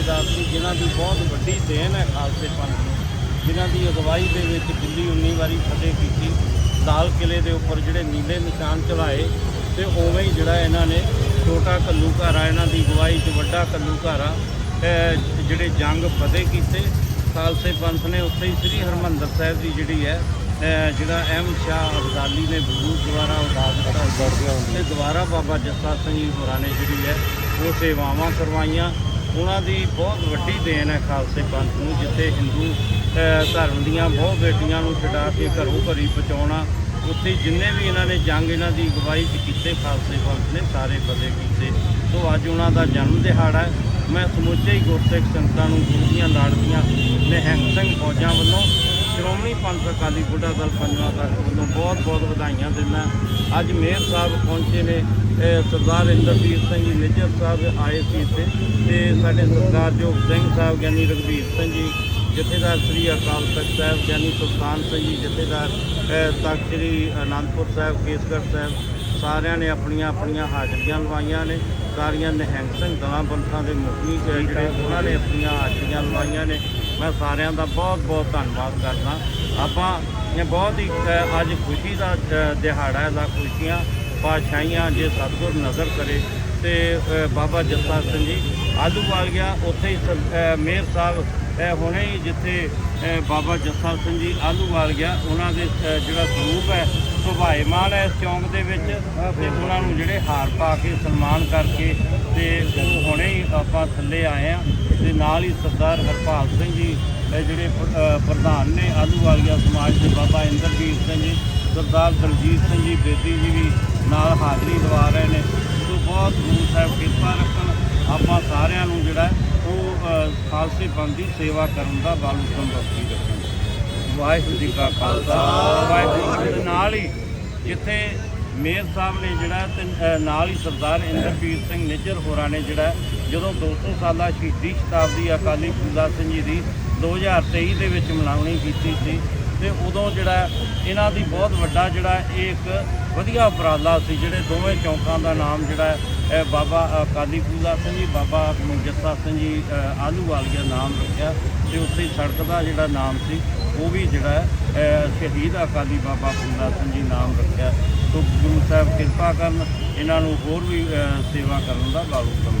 ਜਥੇਦਾਰ ਸੀ ਜਿਨ੍ਹਾਂ ਦੀ ਬਹੁਤ ਵੱਡੀ ਦੇਣ ਹੈ ਖਾਲਸੇ ਪੰਥ ਨੂੰ ਜਿਨ੍ਹਾਂ ਦੀ ਅਗਵਾਈ ਦੇ ਵਿੱਚ ਦਿੱਲੀ 19 ਵਾਰੀ ਫਤਿਹ ਕੀਤੀ ਲਾਲ ਕਿਲੇ ਦੇ ਉੱਪਰ ਜਿਹੜੇ ਨੀਲੇ ਨਿਸ਼ਾਨ ਚੜਾਏ ਤੇ ਉਵੇਂ ਹੀ ਜਿਹੜਾ ਇਹਨਾਂ ਨੇ ਛੋਟਾ ਕੱਲੂ ਘਾਰਾ ਇਹਨਾਂ ਦੀ ਅਗਵਾਈ 'ਚ ਵੱਡਾ ਕੱਲੂ ਘਾਰਾ ਅਹ ਜਿਹੜੇ ਜੰਗ ਫਤਿਹ ਕੀਤੇ ਖਾਲਸੇ ਪੰਥ ਨੇ ਉੱਥੇ ਹੀ ਸ੍ਰੀ ਹਰਮੰਦਰ ਸਾਹਿਬ ਦੀ ਜਿਹੜੀ ਹੈ ਜਿਹੜਾ ਅਹਿਮਦ ਸ਼ਾਹ ਅਬਦਾਲੀ ਨੇ ਗੁਰਦੁਆਰਾ ਉਡਾ ਦਿੱਤਾ ਤੇ ਦੁਬਾਰਾ ਬਾਬਾ ਜੱਸਾ ਸਿੰਘ ਜੀ ਹੋਰਾਂ ਨੇ ਜਿਹੜੀ ਹੈ ਉਹ ਸੇਵਾਵਾਂ ਕਰਵਾਈਆਂ। ਉਹਨਾਂ ਦੀ ਬਹੁਤ ਵੱਡੀ ਦੇਣ ਹੈ ਖਾਲਸੇ ਪੰਥ ਨੂੰ, ਜਿੱਥੇ ਹਿੰਦੂ ਧਰਮ ਦੀਆਂ ਬਹੁਤ ਬੇਟੀਆਂ ਨੂੰ ਛਡਾ ਕੇ ਘਰੋਂ ਘਰੀ ਪਹੁੰਚਾਉਣਾ, ਉੱਥੇ ਜਿੰਨੇ ਵੀ ਇਹਨਾਂ ਨੇ ਜੰਗ ਇਹਨਾਂ ਦੀ ਅਗਵਾਈ 'ਚ ਕੀਤੇ, ਖਾਲਸੇ ਪੰਥ ਨੇ ਸਾਰੇ ਫਤਿਹ ਕੀਤੇ। ਸੋ ਅੱਜ ਉਹਨਾਂ ਦਾ ਜਨਮ ਦਿਹਾੜਾ ਹੈ। ਮੈਂ ਸਮੁੱਚੇ ਹੀ ਗੁਰਸਿੱਖ ਸੰਗਤਾਂ ਨੂੰ ਗੁਰੂ ਦੀਆਂ ਲਾੜਦੀਆਂ ਨਿਹੰਗ ਸਿੰਘ ਫੌਜਾਂ ਵੱਲੋਂ ਸ਼੍ਰੋਮਣੀ ਪੰਥ ਅਕਾਲੀ ਬੁੱਢਾ ਦਲ ਪੰਜਵਾਂ ਤਖ਼ਤ ਵੱਲੋਂ ਬਹੁਤ ਬਹੁਤ ਵਧਾਈਆਂ ਦਿੰਦਾ। ਅੱਜ ਮੇਅਰ ਸਾਹਿਬ ਪਹੁੰਚੇ ਨੇ ਸਰਦਾਰ ਇੰਦਰਜੀਤ ਸਿੰਘ ਜੀ ਨਿੱਜਰ ਸਾਹਿਬ ਆਏ ਸੀ ਇੱਥੇ ਤੇ ਸਾਡੇ ਸਰਦਾਰਯੋਗ ਸਿੰਘ ਸਾਹਿਬ ਗਿਆਨੀ ਰਘਬੀਰ ਸਿੰਘ ਜੀ, ਜਥੇਦਾਰ ਸ੍ਰੀ ਅਕਾਲ ਤਖਤ ਸਾਹਿਬ, ਗਿਆਨੀ ਸੁਲਤਾਨ ਸਿੰਘ ਜੀ, ਜਥੇਦਾਰ ਤਖਤ ਸ੍ਰੀ ਅਨੰਦਪੁਰ ਸਾਹਿਬ, ਕੇਸਗੜ੍ਹ ਸਾਹਿਬ, ਸਾਰਿਆਂ ਨੇ ਆਪਣੀਆਂ ਆਪਣੀਆਂ ਹਾਜ਼ਰੀਆਂ ਲਵਾਈਆਂ ਨੇ। ਸਾਰੀਆਂ ਨਿਹੰਗ ਸਿੰਘ ਦਲਾਂ ਪੰਥਾਂ ਦੇ ਮੁਖੀ ਜਿਹੜੇ ਉਹਨਾਂ ਨੇ ਆਪਣੀਆਂ ਹਾਜ਼ਰੀਆਂ ਲਵਾਈਆਂ ਨੇ। ਮੈਂ ਸਾਰਿਆਂ ਦਾ ਬਹੁਤ ਬਹੁਤ ਧੰਨਵਾਦ ਕਰਦਾ। ਆਪਾਂ ਇਹ ਬਹੁਤ ਹੀ ਅੱਜ ਖੁਸ਼ੀ ਦਾ ਦਿਹਾੜਾ ਹੈ ਦਾ ਖੁਸ਼ੀਆਂ ਪਾਤਸ਼ਾਹੀਆਂ ਜੇ ਸਤਿਗੁਰ ਨਜ਼ਰ ਕਰੇ ਤੇ ਬਾਬਾ ਜੱਸਾ ਸਿੰਘ ਜੀ ਆਲੂ ਵਾਲ ਗਿਆ ਉੱਥੇ ਹੀ ਸ- ਅਹ, ਸਾਹਿਬ ਹੁਣੇ ਹੀ ਜਿੱਥੇ ਬਾਬਾ ਜੱਸਾ ਸਿੰਘ ਜੀ ਆਲੂ ਵਾਲ ਗਿਆ ਉਹਨਾਂ ਦੇ ਜਿਹੜਾ ਸਰੂਪ ਹੈ ਸੁਭਾਏਮਾਨ ਹੈ ਇਸ ਚੌਂਕ ਦੇ ਵਿੱਚ ਤੇ ਉਹਨਾਂ ਨੂੰ ਜਿਹੜੇ ਹਾਰ ਪਾ ਕੇ ਸਨਮਾਨ ਕਰਕੇ ਤੇ ਉਹ ਹੁਣੇ ਹੀ ਆਪਾਂ ਥੱਲੇ ਆਏ ਆ ਤੇ ਨਾਲ ਹੀ ਸਰਦਾਰ ਹਰਪਾਲ ਸਿੰਘ ਜੀ ਜਿਹੜੇ ਪ੍ਰਧਾਨ ਨੇ ਆਲੂਵਾਲੀਆ ਸਮਾਜ ਦੇ ਬਾਬਾ ਇੰਦਰਜੀਤ ਸਿੰਘ ਜੀ, ਸਰਦਾਰ ਦਲਜੀਤ ਸਿੰਘ ਜੀ, ਬੇਦੀ ਜੀ ਵੀ ਨਾਲ ਹਾਜ਼ਰੀ ਲਵਾ ਰਹੇ ਨੇ। ਸੋ ਬਹੁਤ ਗੁਰੂ ਸਾਹਿਬ ਕਿਰਪਾ ਰੱਖਣ, ਆਪਾਂ ਸਾਰਿਆਂ ਨੂੰ ਜਿਹੜਾ ਉਹ ਖਾਲਸੇ ਪੰਥ ਦੀ ਸੇਵਾ ਕਰਨ ਦਾ ਬਲ ਉਤਮ ਬਖਸ਼ੀ ਰੱਖਣ। ਵਾਹਿਗੁਰੂ ਜੀ ਕਾ ਖਾਲਸਾ, ਵਾਹਿਗੁਰੂ ਜੀ ਦੇ ਨਾਲ ਹੀ ਜਿੱਥੇ ਮੇਅਰ ਸਾਹਿਬ ਨੇ ਜਿਹੜਾ ਤੇ ਨਾਲ ਹੀ ਸਰਦਾਰ ਇੰਦਰਵੀਰ ਸਿੰਘ ਨਿੱਜਰ ਹੋਰਾਂ ਨੇ ਜਿਹੜਾ ਜਦੋਂ 200 ਸਾਲਾ ਸ਼ਹੀਦੀ ਸ਼ਤਾਬਦੀ ਅਕਾਲੀ ਫੂਲਾ ਸਿੰਘ ਜੀ ਦੀ 2023 ਦੇ ਵਿੱਚ ਮਨਾਉਣੀ ਕੀਤੀ ਸੀ ਤੇ ਉਦੋਂ ਜਿਹੜਾ ਇਹਨਾਂ ਦੀ ਬਹੁਤ ਵੱਡਾ ਜਿਹੜਾ ਇਹ ਇੱਕ ਵਧੀਆ ਉਪਰਾਲਾ ਸੀ ਜਿਹੜੇ ਦੋਵੇਂ ਚੌਂਕਾਂ ਦਾ ਨਾਮ ਜਿਹੜਾ ਹੈ, ਬਾਬਾ ਅਕਾਲੀ ਫੂਲਾ ਸਿੰਘ ਜੀ ਬਾਬਾ ਜੱਸਾ ਸਿੰਘ ਜੀ ਅਹ, ਆਲੂਵਾਲੀਆ ਨਾਮ ਰੱਖਿਆ ਤੇ ਉੱਥੇ ਸੜਕ ਦਾ ਜਿਹੜਾ ਨਾਮ ਸੀ ਉਹ ਵੀ ਜਿਹੜਾ ਸ਼ਹੀਦ ਅਕਾਲੀ ਬਾਬਾ ਫੂਲਾ ਸਿੰਘ ਜੀ ਨਾਮ ਰੱਖਿਆ। ਸੋ ਗੁਰੂ ਸਾਹਿਬ ਕਿਰਪਾ ਕਰਨ ਇਹਨਾਂ ਨੂੰ ਹੋਰ ਵੀ ਸੇਵਾ ਕਰਨ ਦਾ ਬਾਲੂ ਕੰਮ